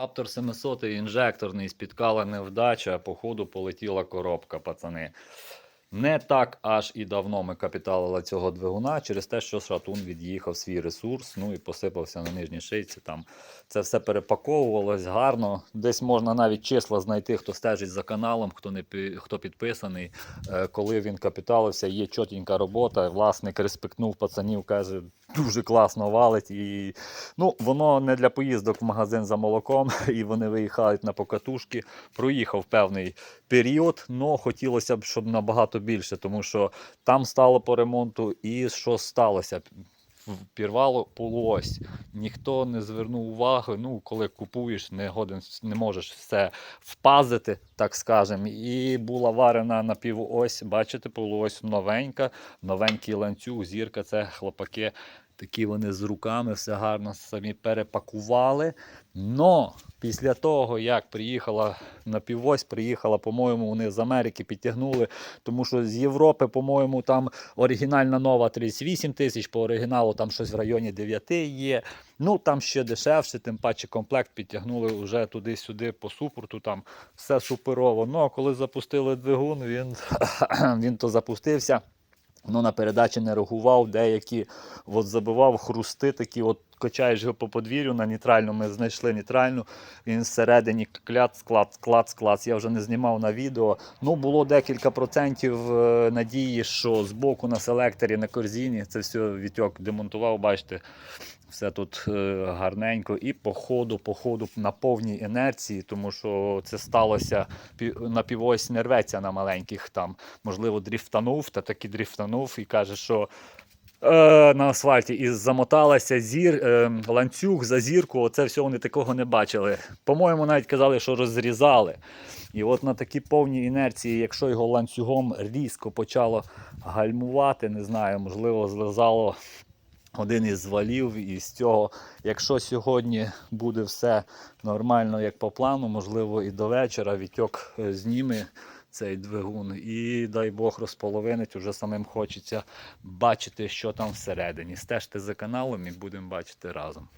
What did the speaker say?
Раптор 700 інжекторний спіткала невдача, походу полетіла коробка, пацани. Не так аж і давно ми капіталили цього двигуна через те, що шатун від'їхав свій ресурс, ну і посипався на нижній шийці. Там це все перепаковувалось гарно. Десь можна навіть числа знайти, хто стежить за каналом, хто не хто підписаний. Е, Коли він капіталився, є чотенька робота. Власник респектнув пацанів, каже, дуже класно валить. І ну, воно не для поїздок в магазин за молоком, і вони виїхають на покатушки. Проїхав певний період, але хотілося б, щоб набагато більше, тому що там стало по ремонту, і що сталося? Пірвало полуось. Ніхто не звернув уваги. Ну, коли купуєш, не годен, не можеш все впазити, так скажемо. І була варена на півось. Бачите, полуось новенька, новенький ланцюг, зірка це хлопаки. Такі вони з руками все гарно самі перепакували. Но після того, як приїхала напівось, приїхала, по-моєму, вони з Америки підтягнули, тому що з Європи, по-моєму, там оригінальна нова 38 тисяч, по оригіналу там щось в районі 9 є. Ну там ще дешевше, тим паче комплект підтягнули вже туди-сюди по супорту, там все суперово. Ну а коли запустили двигун, він, він то запустився. Ну, на передачі не реагував, деякі от забивав хрусти, такі от качаєш його по подвір'ю на нейтральну. Ми знайшли нейтральну. Він всередині кляц, клац, клац, клац. Я вже не знімав на відео. Ну, було декілька процентів е, надії, що збоку на селекторі на корзині це все Вітьок демонтував, бачите. Все тут е, гарненько. І по ходу, по ходу на повній інерції, тому що це сталося на півось не рветься на маленьких там. Можливо, дріфтанув, та таки дріфтанув і каже, що е, на асфальті і замоталася зір, е, ланцюг за зірку. Оце все вони такого не бачили. По-моєму, навіть казали, що розрізали. І от на такій повній інерції, якщо його ланцюгом різко почало гальмувати, не знаю, можливо, злизало один із валів, і з цього, якщо сьогодні буде все нормально, як по плану, можливо, і до вечора Вітьок е, зніме цей двигун. І дай Бог розполовинить, уже самим хочеться бачити, що там всередині. Стежте за каналом і будемо бачити разом.